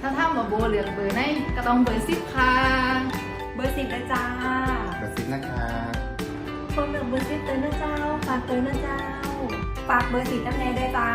ถ้าถ้ามาโบเหลืองเบอร์ไหนก็ต้องเบอร์สิบค่ะ เบอร์สิบนะจ้า กระซิบนะคะคนเหลือเบอร์สิบเตือนนะเจ้า ฝากเตือนนะเจ้า ฝากเบอร์สิบจำแน่ด้วยจ้า